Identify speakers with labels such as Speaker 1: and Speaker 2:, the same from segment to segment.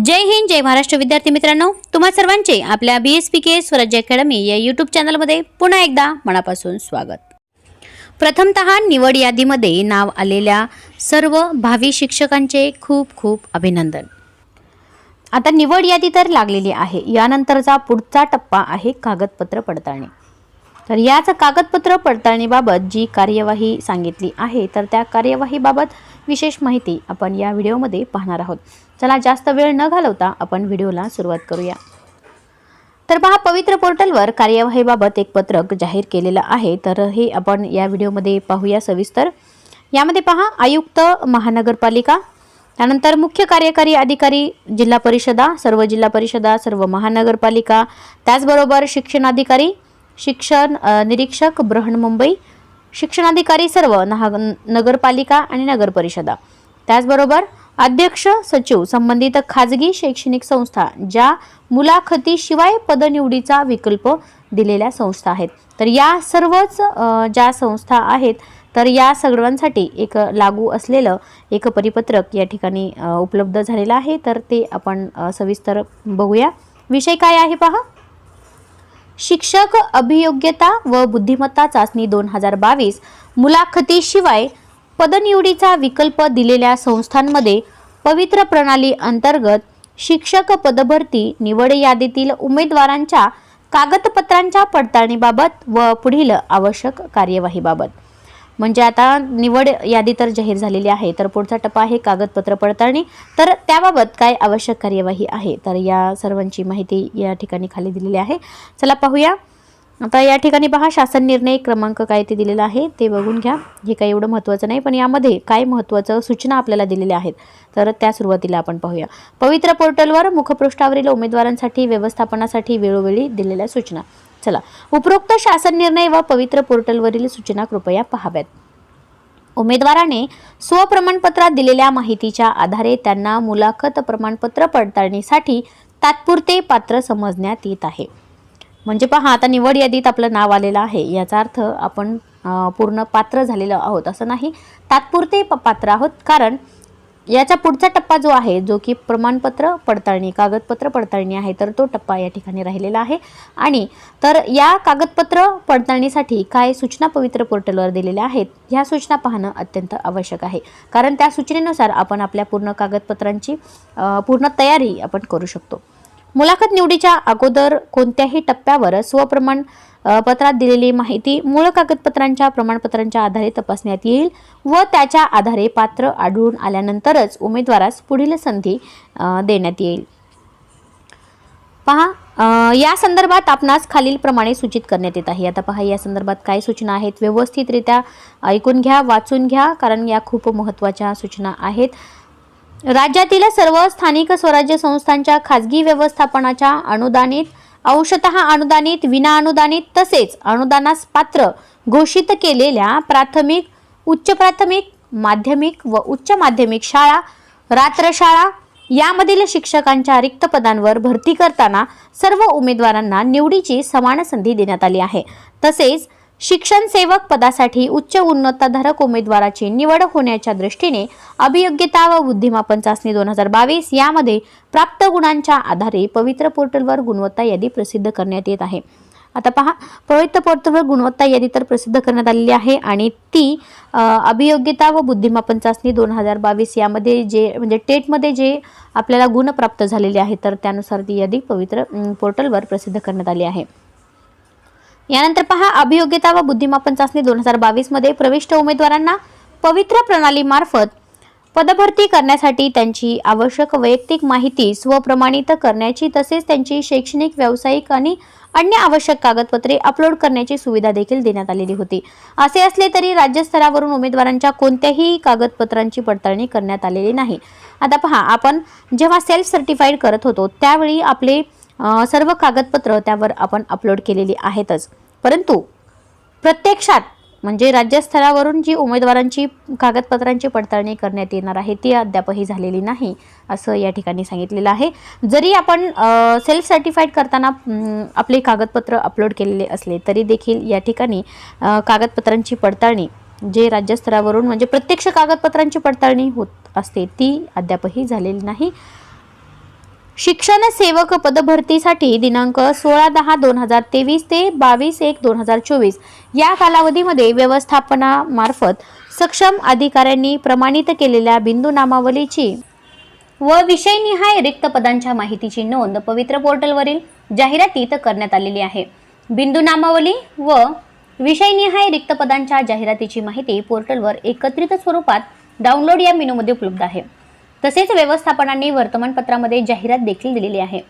Speaker 1: जय हिंद जय महाराष्ट्र. विद्यार्थी मित्रांनो तुम्हा सर्वांचे आपल्या बी एस पी के स्वराज्य अकॅडमी या यूट्यूब चॅनलमध्ये पुन्हा एकदा मनापासून स्वागत. प्रथमतः निवड यादीमध्ये नाव आलेल्या सर्व भावी शिक्षकांचे खूप खूप अभिनंदन. आता निवड यादी तर लागलेली आहे. यानंतरचा पुढचा टप्पा आहे कागदपत्र पडताळणी. तर याच कागदपत्र पडताळणीबाबत जी कार्यवाही सांगितली आहे तर त्या कार्यवाहीबाबत विशेष माहिती आपण या व्हिडिओमध्ये पाहणार आहोत. चला जास्त वेळ न घालवता आपण व्हिडिओला सुरुवात करूया. तर पहा पवित्र पोर्टलवर कार्यवाहीबाबत एक पत्रक जाहीर केलेलं आहे. तर हे आपण या व्हिडिओमध्ये पाहूया सविस्तर. यामध्ये पहा आयुक्त महानगरपालिका त्यानंतर मुख्य कार्यकारी अधिकारी जिल्हा परिषदा सर्व जिल्हा परिषदा सर्व महानगरपालिका त्याचबरोबर शिक्षणाधिकारी शिक्षण निरीक्षक ब्रहण मुंबई शिक्षणाधिकारी सर्व नहा नगरपालिका आणि नगरपरिषदा. त्याचबरोबर अध्यक्ष सचिव संबंधित खाजगी शैक्षणिक संस्था ज्या मुलाखतीशिवाय पदनिवडीचा विकल्प दिलेल्या संस्था आहेत. तर या सर्वच ज्या संस्था आहेत तर या सर्वांसाठी एक लागू असलेलं एक परिपत्रक या ठिकाणी उपलब्ध झालेलं आहे. तर ते आपण सविस्तर बघूया. विषय काय आहे पहा? शिक्षक अभियोग्यता व बुद्धिमत्ता चाचणी दोन हजार बावीस मुलाखतीशिवाय पदनिवडीचा विकल्प दिलेल्या संस्थांमध्ये पवित्र प्रणाली अंतर्गत शिक्षक पदभरती निवड यादीतील उमेदवारांच्या कागदपत्रांच्या पडताळणीबाबत व पुढील आवश्यक कार्यवाहीबाबत. म्हणजे आता निवड यादी तर जाहीर झालेली आहे तर पुढचा टप्पा आहे कागदपत्र पडताळणी. तर त्याबाबत काय आवश्यक कार्यवाही आहे? तर या सर्वांची माहिती या ठिकाणी खाली दिलेली आहे. चला पाहूया. आता या ठिकाणी पहा शासन निर्णय क्रमांक काय ते दिलेला आहे ते बघून घ्या. हे काही एवढं महत्त्वाचं नाही पण यामध्ये काय महत्त्वाचं सूचना आपल्याला दिलेल्या आहेत तर त्या सुरुवातीला आपण पाहूया. पवित्र पोर्टलवर मुखपृष्ठावरील उमेदवारांसाठी व्यवस्थापनासाठी वेळोवेळी दिलेल्या सूचना. चला उपरोक्त शासन निर्णय व पवित्र पोर्टलवरील सूचना कृपया पहाव्यात. उमेदवाराने स्वप्रमाणपत्रात दिलेल्या माहितीच्या आधारे त्यांना मुलाखत प्रमाणपत्र पडताळणीसाठी तात्पुरते पात्र समजण्यात येत आहे. म्हणजे पहा आता निवड यादीत आपलं नाव आलेलं आहे. याचा अर्थ आपण पूर्ण पात्र झालेलं आहोत असं नाही. तात्पुरते प- पात्र आहोत. कारण याचा पुढचा टप्पा जो आहे जो की प्रमाणपत्र पडताळणी कागदपत्र पडताळणी आहे तर तो टप्पा या ठिकाणी राहिलेला आहे. आणि तर या कागदपत्र पडताळणीसाठी काय सूचना पवित्र पोर्टलवर दिलेल्या आहेत ह्या सूचना पाहणं अत्यंत आवश्यक आहे. कारण त्या सूचनेनुसार आपण आपल्या पूर्ण कागदपत्रांची पूर्ण तयारी आपण करू शकतो. मुलाखत निवडीच्या अगोदर कोणत्याही टप्प्यावर स्वप्रमाण पत्रात दिलेली माहिती मूळ कागदपत्रांच्या प्रमाणपत्रांच्या आधारे तपासण्यात येईल व त्याच्या आधारे पात्र आढळून आल्यानंतरच उमेदवारास पुढील संधी देण्यात येईल. पहा या संदर्भात आपणास खालीलप्रमाणे सूचित करण्यात येत आहे. आता पहा या संदर्भात काय सूचना आहेत? व्यवस्थितरित्या ऐकून घ्या वाचून घ्या कारण या खूप महत्त्वाच्या सूचना आहेत. राज्यातील सर्व स्थानिक स्वराज्य संस्थांच्या खाजगी व्यवस्थापनाच्या अनुदानित अंशत अनुदानित विना अनुदानित तसेच अनुदानास पात्र घोषित केलेल्या प्राथमिक उच्च प्राथमिक माध्यमिक व उच्च माध्यमिक शाळा रात्रशाळा यामधील शिक्षकांच्या रिक्त पदांवर भरती करताना सर्व उमेदवारांना निवडीची समान संधी देण्यात आली आहे. तसेच शिक्षण सेवक पदासाठी उच्च उन्नताधारक उमेदवाराची निवड होण्याच्या दृष्टीने अभियोग्यता व बुद्धिमापन चाचणी दोन हजार बावीस यामध्ये प्राप्त गुणांच्या आधारे पवित्र पोर्टलवर गुणवत्ता यादी प्रसिद्ध करण्यात येत आहे. आता पहा पवित्र पोर्टलवर गुणवत्ता यादी तर प्रसिद्ध करण्यात आलेली आहे आणि ती अभियोग्यता व बुद्धिमापन चाचणी दोन हजार बावीस यामध्ये जे म्हणजे टेटमध्ये जे आपल्याला गुण प्राप्त झालेले आहेत तर त्यानुसार ती यादी पवित्र पोर्टलवर प्रसिद्ध करण्यात आली आहे. यानंतर पहा अभियोग्यता व बुद्धिमापन चाचणी दोन हजार बावीसमध्ये प्रविष्ट उमेदवारांना पवित्र प्रणालीमार्फत पदभरती करण्यासाठी त्यांची आवश्यक वैयक्तिक माहिती स्वप्रमाणित करण्याची तसेच त्यांची शैक्षणिक व्यावसायिक आणि अन्य आवश्यक कागदपत्रे अपलोड करण्याची सुविधा देखील देण्यात आलेली होती. असे असले तरी राज्यस्तरावरून उमेदवारांच्या कोणत्याही कागदपत्रांची पडताळणी करण्यात आलेली नाही. आता पहा आपण जेव्हा सेल्फ सर्टिफाईड करत होतो त्यावेळी आपले सर्व कागदपत्र त्यावर आपण अपलोड केलेली आहेतच. परंतु प्रत्यक्षात म्हणजे राज्यस्तरावरून जी उमेदवारांची कागदपत्रांची पडताळणी करण्यात येणार आहे ती अद्यापही झालेली नाही असं या ठिकाणी सांगितलेलं आहे. जरी आपण सेल्फ सर्टिफाईड करताना आपले कागदपत्र अपलोड केलेले असले तरी देखील या ठिकाणी कागदपत्रांची पडताळणी जे राज्यस्तरावरून म्हणजे प्रत्यक्ष कागदपत्रांची पडताळणी होत असते ती अद्यापही झालेली नाही. शिक्षण सेवक पदभरतीसाठी दिनांक सोळा दहा दोन हजार तेवीस ते बावीस एक दोन हजार चोवीस या कालावधीमध्ये व्यवस्थापनामार्फत सक्षम अधिकाऱ्यांनी प्रमाणित केलेल्या बिंदू नामावलीची व विषयनिहाय रिक्त पदांच्या माहितीची नोंद पवित्र पोर्टलवरील जाहिरातीत करण्यात आलेली आहे. बिंदू नामावली व विषयनिहाय रिक्त पदांच्या जाहिरातीची माहिती पोर्टलवर एकत्रित स्वरूपात डाउनलोड या मेनूमध्ये उपलब्ध आहे. तसेच व्यवस्थापनांनी वर्तमानपत्रामध्ये जाहिरात देखील दिलेली आहे.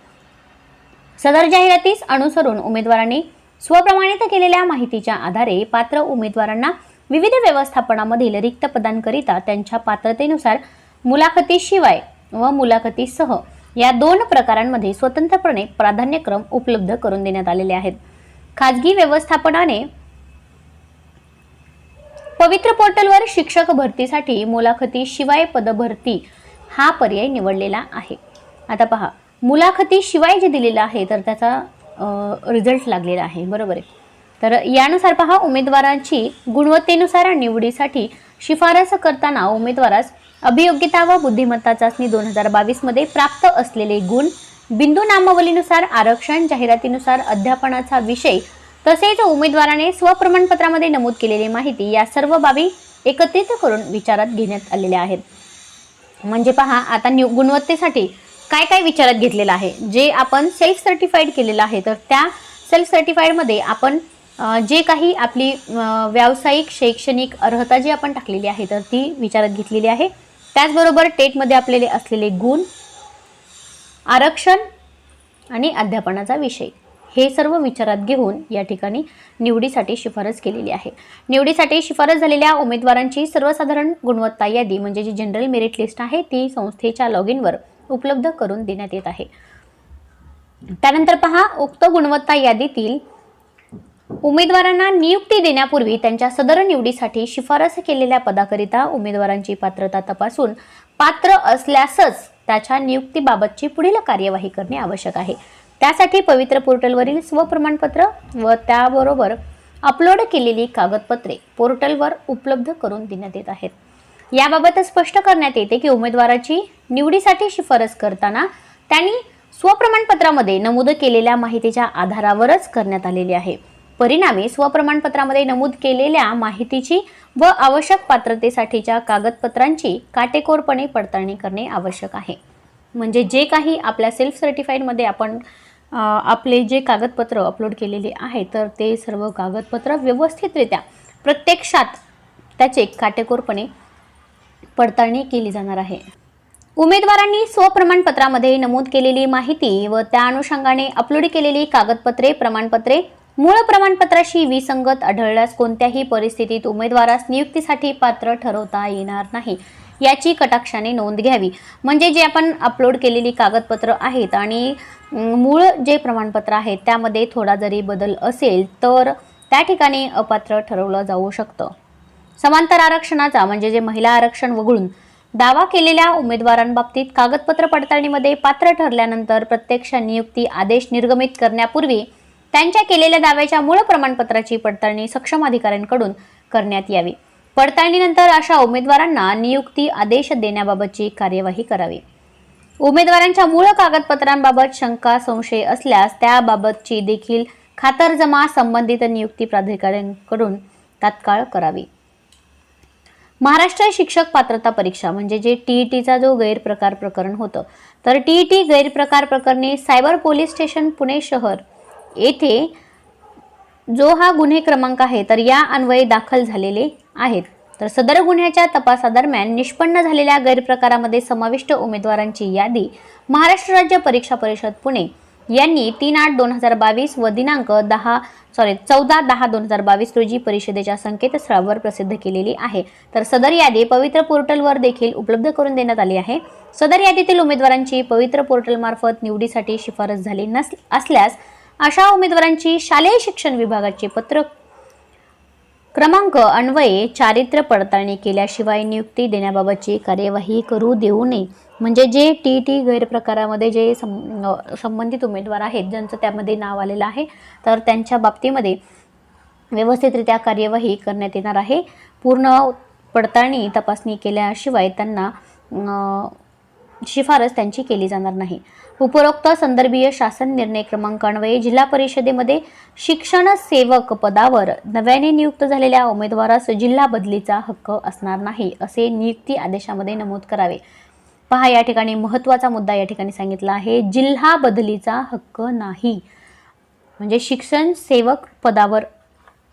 Speaker 1: सदर जाहिरातीस अनुसरून उमेदवारांनी स्वप्रमाणित केलेल्या माहितीच्या आधारे पात्र उमेदवारांना विविध व्यवस्थापनामधील रिक्त पदांकरिता त्यांच्या पात्रतेनुसार मुलाखतीशिवाय व मुलाखतीसह या दोन प्रकारांमध्ये स्वतंत्रपणे प्राधान्यक्रम उपलब्ध करून देण्यात आलेले आहेत. खाजगी व्यवस्थापनाने पवित्र पोर्टलवर शिक्षक भरतीसाठी मुलाखतीशिवाय पदभरती हा पर्याय निवडलेला आहे. आता पहा मुलाखतीशिवाय जे दिलेलं आहे तर त्याचा रिझल्ट लागलेला आहे. बरोबर आहे. तर यानुसार पहा उमेदवारांची गुणवत्तेनुसार निवडीसाठी शिफारस करताना उमेदवारास अभियोग्यता व बुद्धिमत्ता चाचणी दोन हजार बावीसमध्ये प्राप्त असलेले गुण बिंदू नामावलीनुसार आरक्षण जाहिरातीनुसार अध्यापनाचा विषय तसेच उमेदवाराने स्वप्रमाणपत्रामध्ये नमूद केलेली माहिती या सर्व बाबी एकत्रित करून विचारात घेण्यात आलेल्या आहेत. म्हणजे पहा आता न्यू गुणवत्तेसाठी काय काय विचारात घेतलेलं आहे? जे आपण सेल्फ सर्टिफाईड केलेलं आहे तर त्या सेल्फ सर्टिफाईडमध्ये आपण जे काही आपली व्यावसायिक शैक्षणिक अर्हता जी आपण टाकलेली आहे तर ती विचारात घेतलेली आहे. त्याचबरोबर टेटमध्ये आपलेले असलेले गुण आरक्षण आणि अध्यापनाचा विषय. हे सर्व विचारात घेऊन या ठिकाणी निवडीसाठी शिफारस केलेली आहे. निवडीसाठी शिफारस झालेल्या उमेदवारांची सर्वसाधारण गुणवत्ता यादी म्हणजे जी जनरल मेरिट लिस्ट आहे ती संस्थेच्या लॉग इनवर उपलब्ध करून देण्यात येत आहे. त्यानंतर पहा उक्त गुणवत्ता यादीतील उमेदवारांना नियुक्ती देण्यापूर्वी त्यांच्या सदर निवडीसाठी शिफारस केलेल्या पदाकरिता उमेदवारांची पात्रता तपासून पात्र असल्यासच त्याच्या नियुक्तीबाबतची पुढील कार्यवाही करणे आवश्यक आहे. त्यासाठी पवित्र पोर्टलवरील स्वप्रमाणपत्र व त्याबरोबर अपलोड केलेली कागदपत्रे पोर्टलवर उपलब्ध करून देण्यात येत आहेत. याबाबत स्पष्ट करण्यात येते की उमेदवाराची निवडीसाठी शिफारस करताना त्यांनी स्वप्रमाणपत्रामध्ये नमूद केलेल्या माहितीच्या आधारावरच करण्यात आलेली आहे. परिणामी स्वप्रमाणपत्रामध्ये नमूद केलेल्या माहितीची व आवश्यक पात्रतेसाठीच्या कागदपत्रांची काटेकोरपणे पडताळणी करणे आवश्यक आहे. म्हणजे जे काही आपल्या सेल्फ सर्टिफाईडमध्ये आपण आपले जे कागदपत्र अपलोड केलेले आहे तर ते सर्व कागदपत्र व्यवस्थितरित्या प्रत्यक्षात त्याचे काटेकोरपणे पडताळणी केली जाणार आहे. उमेदवारांनी स्वप्रमाणपत्रामध्ये नमूद केलेली माहिती व त्या अनुषंगाने अपलोड केलेली कागदपत्रे प्रमाणपत्रे मूळ प्रमाणपत्राशी विसंगत आढळल्यास कोणत्याही परिस्थितीत उमेदवारास नियुक्तीसाठी पात्र ठरवता येणार नाही. याची कटाक्षाने नोंद घ्यावी. म्हणजे जे आपण अपलोड केलेली कागदपत्र आहेत आणि मूळ जे प्रमाणपत्र आहेत त्यामध्ये थोडा जरी बदल असेल तर त्या ठिकाणी अपात्र ठरवलं जाऊ शकतं. समांतर आरक्षणाचा म्हणजे जे महिला आरक्षण वगळून दावा केलेल्या उमेदवारांबाबतीत कागदपत्र पडताळणीमध्ये पात्र ठरल्यानंतर प्रत्यक्ष नियुक्ती आदेश निर्गमित करण्यापूर्वी त्यांच्या केलेल्या दाव्याच्या मूळ प्रमाणपत्राची पडताळणी सक्षम अधिकाऱ्यांकडून करण्यात यावी. पडताळणीनंतर अशा उमेदवारांना नियुक्ती आदेश देण्याबाबतची कार्यवाही करावी. उमेदवारांच्या मूळ कागदपत्रांबाबत शंका संशय असल्यास त्याबाबतची देखील खातरजमा संबंधित नियुक्ती प्राधिकाऱ्यांकडून तात्काळ करावी. महाराष्ट्र शिक्षक पात्रता परीक्षा म्हणजे जे टी ई टीचा जो गैरप्रकार प्रकरण होतं तर टी ई टी गैरप्रकार प्रकरणी सायबर पोलीस स्टेशन पुणे शहर येथे जो हा गुन्हे क्रमांक आहे तर या अन्वये दाखल झालेले आहेत. तर सदर गुन्ह्याच्या तपासादरम्यान निष्पन्न झालेल्या गैरप्रकारामध्ये समाविष्ट उमेदवारांची यादी महाराष्ट्र राज्य परीक्षा परिषद पुणे यांनी तीन आठ दोन हजार बावीस व दिनांक दहा सॉरी चौदा दहा दोन हजार बावीस रोजी परिषदेच्या संकेतस्थळावर प्रसिद्ध केलेली आहे. तर सदर यादी पवित्र पोर्टलवर देखील उपलब्ध करून देण्यात आली आहे. सदर यादीतील उमेदवारांची पवित्र पोर्टलमार्फत निवडीसाठी शिफारस झाली नस असल्यास अशा उमेदवारांची शालेय शिक्षण विभागाचे पत्रक क्रमांक अन्वये चारित्र्य पडताळणी केल्याशिवाय नियुक्ती देण्याबाबतची कार्यवाही करू देऊ नये. म्हणजे जे टी टी गैरप्रकारामध्ये जे सं संबंधित उमेदवार आहेत ज्यांचं त्यामध्ये नाव आलेलं आहे तर त्यांच्या बाबतीमध्ये व्यवस्थितरित्या कार्यवाही करण्यात येणार आहे. पूर्ण पडताळणी तपासणी केल्याशिवाय त्यांना शिफारस त्यांची केली जाणार नाही. उपरोक्त संदर्भीय शासन निर्णय क्रमांकान्वये जिल्हा परिषदेमध्ये शिक्षण सेवक पदावर नव्याने नियुक्त झालेल्या उमेदवारास जिल्हा बदलीचा हक्क असणार नाही असे नियुक्ती आदेशामध्ये नमूद करावे. पहा या ठिकाणी महत्त्वाचा मुद्दा या ठिकाणी सांगितला आहे. जिल्हा बदलीचा हक्क नाही. म्हणजे शिक्षण सेवक पदावर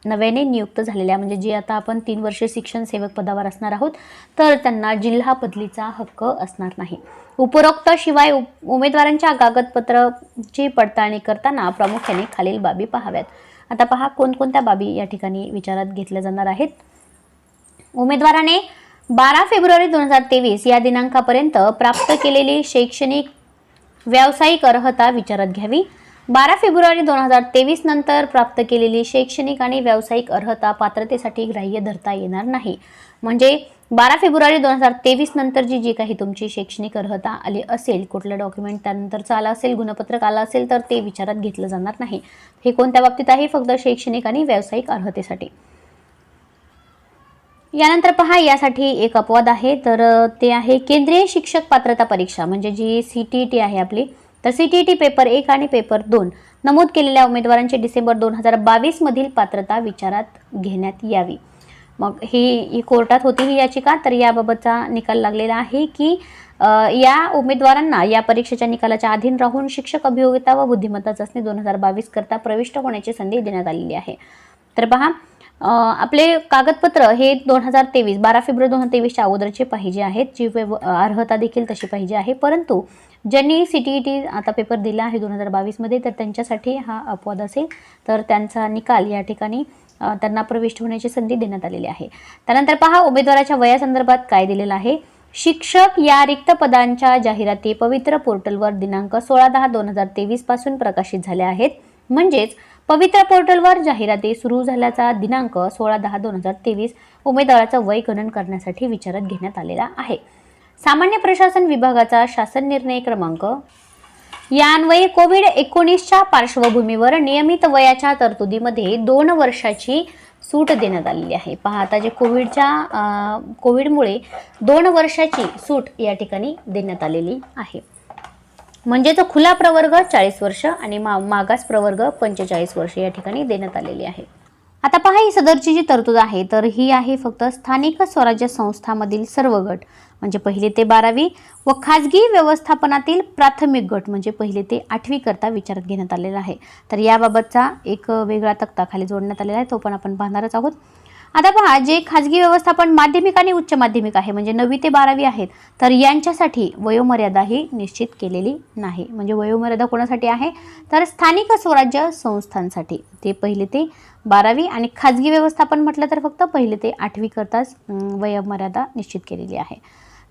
Speaker 1: नव्याने नियुक्त झालेल्या म्हणजे जे आता आपण तीन वर्षे शिक्षण सेवक पदावर असणार आहोत तर त्यांना जिल्हा बदलीचा हक्क असणार नाही. उपरोक्त शिवाय उप- उमेदवारांच्या कागदपत्राची पडताळणी करताना प्रामुख्याने खालील बाबी पाहाव्यात. आता पहा कोणकोणत्या बाबी या ठिकाणी विचारात घेतल्या जाणार आहेत? उमेदवाराने बारा फेब्रुवारी दोन हजार तेवीस या दिनांकापर्यंत प्राप्त केलेली शैक्षणिक व्यावसायिक अर्हता विचारात घ्यावी. बारा फेब्रुवारी दोन हजार तेवीस नंतर प्राप्त केलेली शैक्षणिक आणि व्यावसायिक अर्हता पात्रतेसाठी ग्राह्य धरता येणार नाही. म्हणजे बारा फेब्रुवारी दोन हजार तेवीस नंतर जी काही तुमची शैक्षणिक अर्हता आली असेल कुठलं डॉक्युमेंट त्यानंतरचं आलं असेल गुणपत्रक आलं असेल तर ते विचारात घेतलं जाणार नाही. हे कोणत्या बाबतीत आहे? फक्त शैक्षणिक आणि व्यावसायिक अर्हतेसाठी. यानंतर पहा यासाठी एक अपवाद आहे. तर ते आहे केंद्रीय शिक्षक पात्रता परीक्षा. म्हणजे जी सी टी टी आहे आपली तर सी टी टी पेपर एक आणि पेपर दोन नमूद केलेल्या उमेदवारांची डिसेंबर दोन हजार बावीसमधील पात्रता विचारात घेण्यात यावी. मग ही ही कोर्टात होती ही याचिका तर याबाबतचा निकाल लागलेला आहे की या उमेदवारांना या परीक्षेच्या निकालाच्या अधीन राहून शिक्षक अभियोगिता व बुद्धिमत्ता चाचणी दोन हजार बावीस करता प्रविष्ट होण्याची संधी देण्यात आलेली आहे. तर पहा आपले कागदपत्र हे दोन हजार तेवीस बारा फेब्रुवारी दोन हजार तेवीसच्या अगोदरचे पाहिजे आहेत. जी व्यव अर्हता देखील तशी पाहिजे आहे. परंतु ज्यांनी सी टी ई टी आता पेपर दिला आहे दोन हजार बावीसमध्ये तर त्यांच्यासाठी हा अपवाद असेल तर त्यांचा निकाल या ठिकाणी त्यांना प्रविष्ट होण्याची संधी देण्यात आलेली आहे. त्यानंतर पहा उमेदवाराच्या वयासंदर्भात काय दिलेलं आहे. शिक्षक या रिक्त पदांच्या जाहिराती पवित्र पोर्टलवर दिनांक सोळा दहा दोन हजार तेवीसपासून प्रकाशित झाल्या आहेत. म्हणजेच पवित्र पोर्टलवर जाहिराती सुरू झाल्याचा दिनांक सोळा दहा दोन हजार तेवीस उमेदवाराचं वय गणन करण्यासाठी विचारात घेण्यात आलेला आहे. सामान्य प्रशासन विभागाचा शासन निर्णय क्रमांक. यान्वये कोविड एकोणीसच्या पार्श्वभूमीवर नियमित वयाच्या तरतुदीमध्ये दोन वर्षाची सूट देण्यात आलेली आहे. पहा आता जे कोविडच्या कोविडमुळे दोन वर्षाची सूट या ठिकाणी देण्यात आलेली आहे. म्हणजे तो खुला प्रवर्ग चाळीस वर्ष आणि मा मागास प्रवर्ग पंचेचाळीस वर्ष या ठिकाणी देण्यात आलेली आहे. आता पहा ही सदरची जी तरतूद आहे तर ही आहे फक्त स्थानिक स्वराज्य संस्थामधील सर्व गट. म्हणजे पहिली ते बारावी व खाजगी व्यवस्थापनातील प्राथमिक गट म्हणजे पहिले ते आठवी करता विचारात घेण्यात आलेला आहे. तर याबाबतचा एक वेगळा तक्ता खाली जोडण्यात आलेला आहे तो पण आपण पाहणारच आहोत. आता पहा जे खाजगी व्यवस्थापन माध्यमिक आणि उच्च माध्यमिक आहे म्हणजे नववी ते बारावी आहेत तर यांच्यासाठी वयोमर्यादा ही निश्चित केलेली नाही. म्हणजे वयोमर्यादा कोणासाठी आहे? तर स्थानिक स्वराज्य संस्थांसाठी. ते पहिले ते बारावी आणि खाजगी व्यवस्थापन म्हटलं तर फक्त पहिले ते आठवी करताच वयोमर्यादा निश्चित केलेली आहे.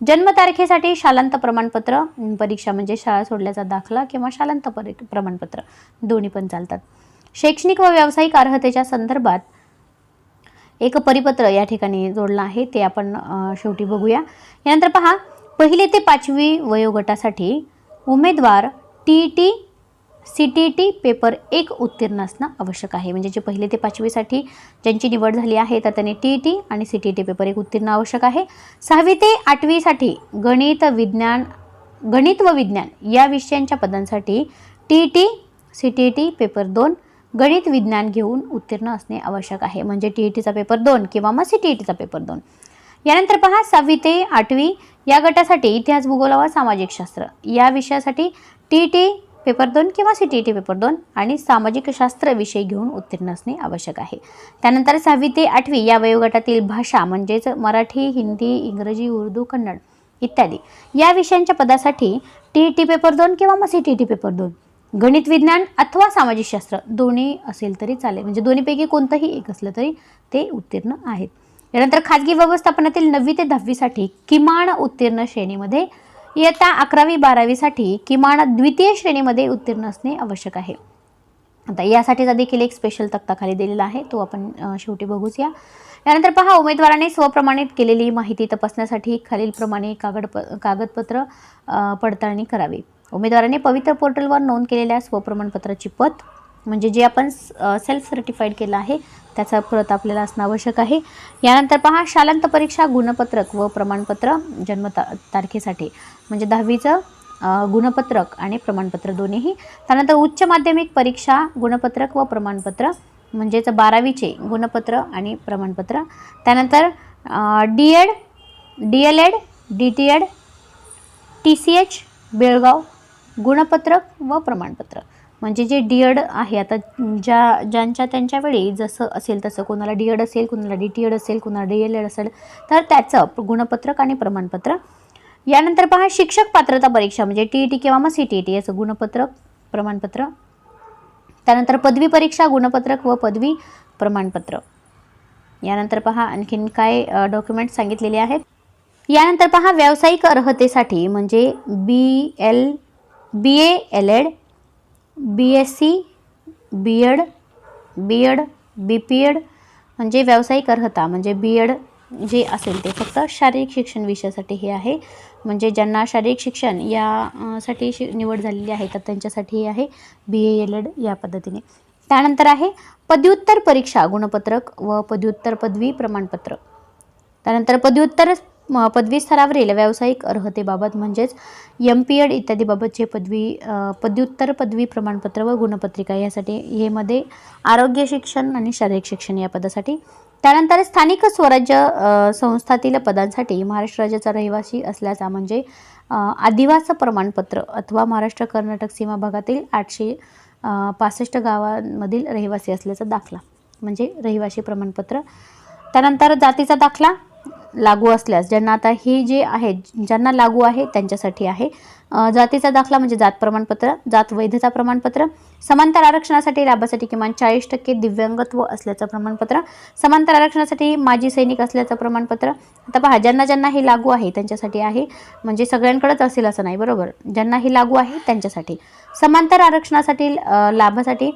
Speaker 1: जन्मतारखेसाठी शालांत प्रमाणपत्र परीक्षा म्हणजे शाळा सोडल्याचा दाखला किंवा शालांत परि प्रमाणपत्र दोन्ही पण चालतात. शैक्षणिक व व्यावसायिक अर्हतेच्या संदर्भात एक परिपत्र या ठिकाणी जोडलं आहे ते आपण शेवटी बघूया. यानंतर पहा पहिली ते पाचवी वयोगटासाठी उमेदवार T T C T T paper एक उत्तीर्ण असणं आवश्यक आहे. म्हणजे जे पहिले ते पाचवीसाठी ज्यांची निवड झाली आहे तर त्यांनी टी टी आणि सी टी टी पेपर एक उत्तीर्ण आवश्यक आहे. सहावी ते आठवीसाठी गणित विज्ञान गणित व विज्ञान या विषयांच्या पदांसाठी T T C T T paper दोन गणित विज्ञान घेऊन उत्तीर्ण असणे आवश्यक आहे. म्हणजे टी ई टीचा पेपर दोन किंवा मग सी टी ई टीचा पेपर दोन. यानंतर पहा सहावी ते आठवी या गटासाठी इतिहास भूगोल व सामाजिक शास्त्र या विषयासाठी टी ई टी पेपर दोन किंवा C T E T paper दोन आणि सामाजिक शास्त्र विषय घेऊन उत्तीर्ण असणे आवश्यक आहे. त्यानंतर सहावी ते आठवी या वयोगटातील भाषा म्हणजेच मराठी हिंदी इंग्रजी उर्दू कन्नड इत्यादी या विषयांच्या पदासाठी टी ई टी पेपर दोन किंवा मग C T E T paper दोन गणित विज्ञान अथवा सामाजिक शास्त्र दोन्ही असेल तरी चालेल. म्हणजे दोन्हीपैकी कोणतंही एक असलं तरी ते उत्तीर्ण आहेत. यानंतर खाजगी व्यवस्थापनातील नववी ते दहावीसाठी किमान उत्तीर्ण श्रेणीमध्ये इयत्ता अकरावी बारावीसाठी किमान द्वितीय श्रेणीमध्ये उत्तीर्ण असणे आवश्यक आहे. आता यासाठीचा देखील एक स्पेशल तक्ता खाली दिलेला आहे. तो आपण शेवटी बघूच या यानंतर पहा उमेदवाराने स्वप्रमाणित केलेली माहिती तपासण्यासाठी खालीलप्रमाणे कागद कागदपत्र पडताळणी करावी. उमेदवाराने पवित्र पोर्टलवर नोंद केलेल्या स्वप्रमाणपत्राची पत म्हणजे जे आपण सेल्फ सर्टिफाईड केलं आहे त्याचा प्रत आपल्याला असणं आवश्यक आहे. यानंतर पहा शालांत परीक्षा गुणपत्रक व प्रमाणपत्र जन्म ता तारखेसाठी. म्हणजे दहावीचं गुणपत्रक आणि प्रमाणपत्र दोन्हीही. त्यानंतर उच्च माध्यमिक परीक्षा गुणपत्रक व प्रमाणपत्र म्हणजेच बारावीचे गुणपत्र आणि प्रमाणपत्र. त्यानंतर D Ed D L Ed D T Ed T C H Belgaum गुणपत्रक व प्रमाणपत्र. म्हणजे जे डी एड आहे आता ज्या ज्यांच्या त्यांच्या वेळी जसं असेल तसं कोणाला डी एड असेल कोणाला डी टी एड असेल कोणाला डी एल एड असेल तर त्याचं गुणपत्रक आणि प्रमाणपत्र. यानंतर पहा शिक्षक पात्रता परीक्षा म्हणजे टी ई टी किंवा मग सी टी ई टी याचं गुणपत्रक प्रमाणपत्र. त्यानंतर पदवी परीक्षा गुणपत्रक व पदवी प्रमाणपत्र. यानंतर पहा आणखीन काय डॉक्युमेंट सांगितलेले आहेत. यानंतर पहा व्यावसायिक अर्हतेसाठी म्हणजे B L B A L Ed B S C B Ed B Ed B P Ed म्हणजे व्यावसायिक अर्हता. म्हणजे बी एड जे असेल ते फक्त शारीरिक शिक्षण विषयासाठी हे आहे. म्हणजे ज्यांना शारीरिक शिक्षण यासाठी शि निवड झालेली आहे तर त्यांच्यासाठी हे आहे बी ए एल एड या पद्धतीने. त्यानंतर आहे पदव्युत्तर परीक्षा गुणपत्रक व पदव्युत्तर पदवी प्रमाणपत्र. त्यानंतर पदव्युत्तर पदवी स्तरावरील व्यावसायिक अर्हतेबाबत म्हणजेच एम पी एड इत्यादीबाबतचे पदवी पदव्युत्तर पदवी प्रमाणपत्र व गुणपत्रिका यासाठी हे मध्ये आरोग्य शिक्षण आणि शारीरिक शिक्षण या पदासाठी. त्यानंतर स्थानिक स्वराज्य संस्थातील पदांसाठी महाराष्ट्र राज्याचा रहिवासी असल्याचा म्हणजे आदिवास प्रमाणपत्र अथवा महाराष्ट्र कर्नाटक सीमा भागातील आठशे पासष्ट गावांमधील रहिवासी असल्याचा दाखला म्हणजे रहिवासी प्रमाणपत्र. त्यानंतर जातीचा दाखला लागू असल्यास ज्यांना आता हे जे आहे ज्यांना लागू आहे त्यांच्यासाठी आहे जातीचा दाखला म्हणजे जात प्रमाणपत्र जात वैधता प्रमाणपत्र समांतर आरक्षणासाठी लाभासाठी किमान चाळीस टक्के दिव्यांगत्व असल्याचं प्रमाणपत्र समांतर आरक्षणासाठी माजी सैनिक असल्याचं प्रमाणपत्र. आता पहा ज्यांना ज्यांना हे लागू आहे त्यांच्यासाठी आहे म्हणजे सगळ्यांकडेच असेल असं नाही बरोबर? ज्यांना हे लागू आहे त्यांच्यासाठी. समांतर आरक्षणासाठी लाभासाठी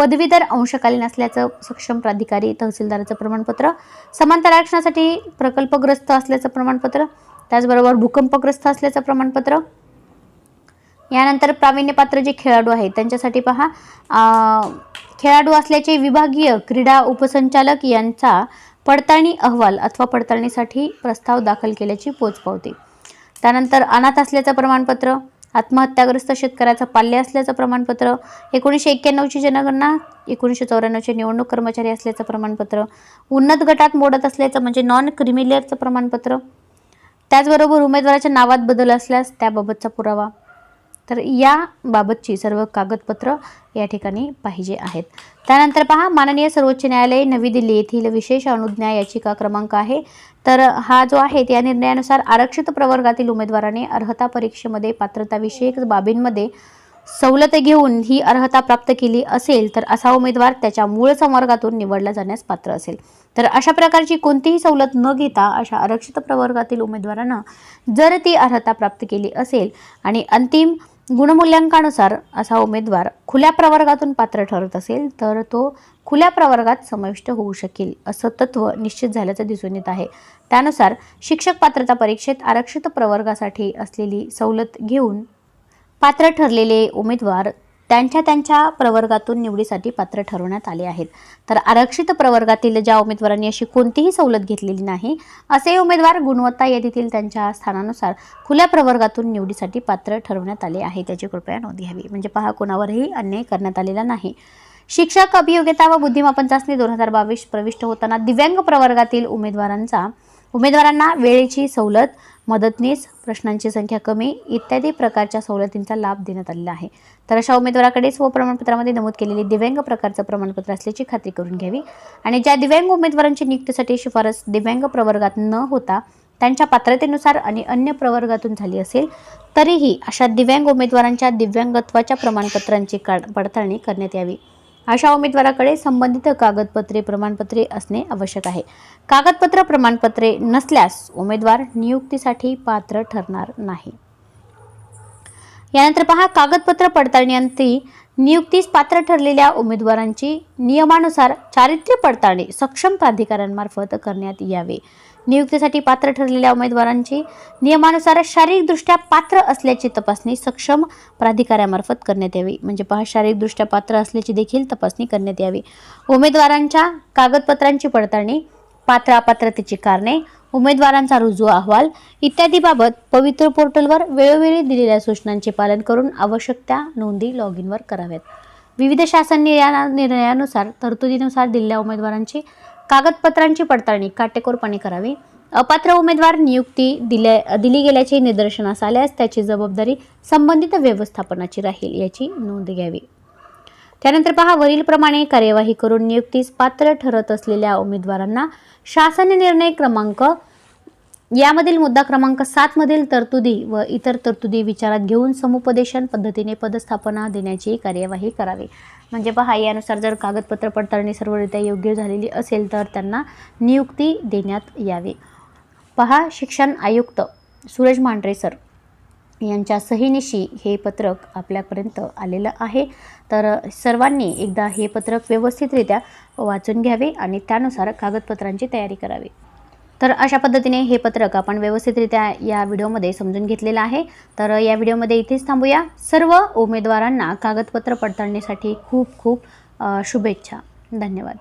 Speaker 1: पदवीधर अंशकालीन असल्याचं सक्षम प्राधिकारी तहसीलदाराचं प्रमाणपत्र समांतर आरक्षणासाठी प्रकल्पग्रस्त असल्याचं प्रमाणपत्र त्याचबरोबर भूकंपग्रस्त असल्याचं प्रमाणपत्र. यानंतर प्रावीण्यपात्र जे खेळाडू आहेत त्यांच्यासाठी पहा खेळाडू असल्याचे विभागीय क्रीडा उपसंचालक यांचा पडताळणी अहवाल अथवा पडताळणीसाठी प्रस्ताव दाखल केल्याची पोचपावती. त्यानंतर अनाथ असल्याचं प्रमाणपत्र आत्महत्याग्रस्त शेतकऱ्याचं पाल्य असल्याचं प्रमाणपत्र एकोणीसशे एक्क्याण्णवची जनगणना एकोणीसशे चौऱ्याण्णवचे निवडणूक कर्मचारी असल्याचं प्रमाणपत्र उन्नत गटात मोडत असल्याचं म्हणजे नॉन क्रिमिलियरचं प्रमाणपत्र. त्याचबरोबर उमेदवाराच्या नावात बदल असल्यास त्याबाबतचा पुरावा. तर याबाबतची सर्व कागदपत्र या ठिकाणी पाहिजे आहेत. त्यानंतर पहा माननीय सर्वोच्च न्यायालय नवी दिल्ली येथील विशेष अनुज्ञा याचिका क्रमांक आहे. तर हा जो आहे त्या निर्णयानुसार आरक्षित प्रवर्गातील उमेदवाराने अर्हता परीक्षेमध्ये पात्रताविषयक बाबींमध्ये सवलत घेऊन ही अर्हता प्राप्त केली असेल तर असा उमेदवार त्याच्या मूळ संवर्गातून निवडला जाण्यास पात्र असेल. तर अशा प्रकारची कोणतीही सवलत न घेता अशा आरक्षित प्रवर्गातील उमेदवारांना जर ती अर्हता प्राप्त केली असेल आणि अंतिम गुणमूल्यांकानुसार असा उमेदवार खुल्या प्रवर्गातून पात्र ठरत असेल तर तो खुल्या प्रवर्गात समाविष्ट होऊ शकेल असं तत्व निश्चित झाल्याचं दिसून येत आहे. त्यानुसार शिक्षक पात्रता परीक्षेत आरक्षित प्रवर्गासाठी असलेली सवलत घेऊन पात्र ठरलेले उमेदवार त्यांच्या त्यांच्या प्रवर्गातून निवडीसाठी पात्र ठरवण्यात आले आहेत. तर आरक्षित प्रवर्गातील ज्या उमेदवारांनी अशी कोणतीही सवलत घेतलेली नाही असे उमेदवार गुणवत्ता यादीतील त्यांच्या स्थानानुसार खुल्या प्रवर्गातून निवडीसाठी पात्र ठरवण्यात आले आहे त्याची कृपया नोंद घ्यावी म्हणजे पहा कोणावरही अन्याय करण्यात आलेला नाही. शिक्षक अभियोग्यता व बुद्धिमापन चाचणी दोन हजार बावीस प्रविष्ट होताना दिव्यांग प्रवर्गातील उमेदवारांचा उमेदवारांना वेळेची सवलत मदतनीस प्रश्नांची संख्या कमी इत्यादी प्रकारच्या सवलतींचा लाभ देण्यात आलेला आहे. तर अशा उमेदवाराकडे स्वप्रमाणपत्रामध्ये नमूद केलेले दिव्यांग प्रकारचं प्रमाणपत्र असल्याची खात्री करून घ्यावी. आणि ज्या दिव्यांग उमेदवारांची नियुक्तीसाठी शिफारस दिव्यांग प्रवर्गात न होता त्यांच्या पात्रतेनुसार आणि अन्य प्रवर्गातून झाली असेल तरीही अशा दिव्यांग उमेदवारांच्या दिव्यांगत्वाच्या प्रमाणपत्रांची काढ पडताळणी करण्यात यावी. अशा उमेदवाराकडे संबंधित कागदपत्रे प्रमाणपत्रे असणे आवश्यक आहे. कागदपत्र प्रमाणपत्रे नसल्यास उमेदवार नियुक्तीसाठी पात्र ठरणार नाही. यानंतर पहा कागदपत्र पडताळणीअंती नियुक्तीस पात्र ठरलेल्या उमेदवारांची नियमानुसार चारित्र्य पडताळणी सक्षम प्राधिकाऱ्यांमार्फत करण्यात यावे. नियुक्तीसाठी पात्र ठरलेल्या उमेदवारांची नियमानुसार शारीरिकदृष्ट्या पात्र असल्याची तपासणी सक्षम प्राधिकाऱ्यामार्फत करण्यात यावी. म्हणजे पहा शारीरिकदृष्ट्या पात्र असल्याची देखील तपासणी करण्यात यावी. उमेदवारांच्या कागदपत्रांची पडताळणी पात्र अपात्रतेची कारणे उमेदवारांचा रुजू अहवाल इत्यादीबाबत पवित्र पोर्टलवर वेळोवेळी दिलेल्या सूचनांचे पालन करून आवश्यक त्या नोंदी लॉग इनवर कराव्यात. विविध शासन निर्णया- निर्णयानुसार तरतुदीनुसार दिलेल्या उमेदवारांची कागदपत्रांची पडताळणी काटेकोरपणे करावी. अपात्र उमेदवार नियुक्ती दिल्या दिली गेल्याचे निदर्शनास आल्यास त्याची जबाबदारी संबंधित व्यवस्थापनाची राहील याची नोंद घ्यावी. त्यानंतर पहा वरीलप्रमाणे कार्यवाही करून नियुक्तीस पात्र ठरत असलेल्या उमेदवारांना शासन निर्णय क्रमांक यामधील मुद्दा क्रमांक सात मधील तरतुदी व इतर तरतुदी विचारात घेऊन समुपदेशन पद्धतीने पदस्थापना देण्याची कार्यवाही करावी. म्हणजे पहा यानुसार जर कागदपत्र पडताळणी सर्वरित्या योग्य झालेली असेल तर त्यांना नियुक्ती देण्यात यावी. पहा शिक्षण आयुक्त सूरज मांढरे सर यांच्या सहीनिशी हे पत्रक आपल्यापर्यंत आलेलं आहे. तर सर्वांनी एकदा हे पत्रक व्यवस्थितरित्या वाचून घ्यावे आणि त्यानुसार कागदपत्रांची तयारी करावी. तर अशा पद्धतीने हे पत्रक आपण व्यवस्थितरित्या या व्हिडिओमध्ये समजून घेतलेलं आहे. तर या व्हिडिओमध्ये इथेच थांबूया. सर्व उमेदवारांना कागदपत्र पडताळणीसाठी खूप खूप शुभेच्छा. धन्यवाद.